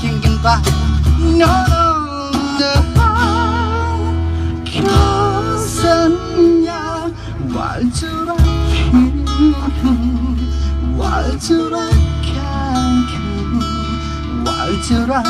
king by no longer 교선야 왈주라 왈주라 왈주라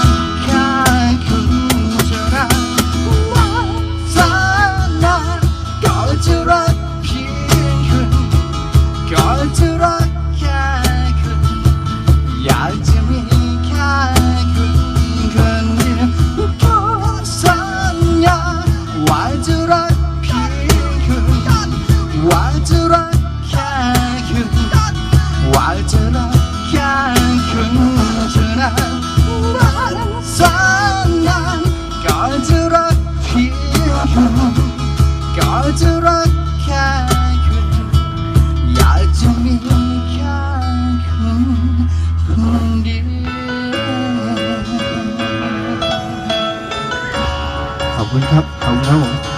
คุณครับขอบคุณครับผม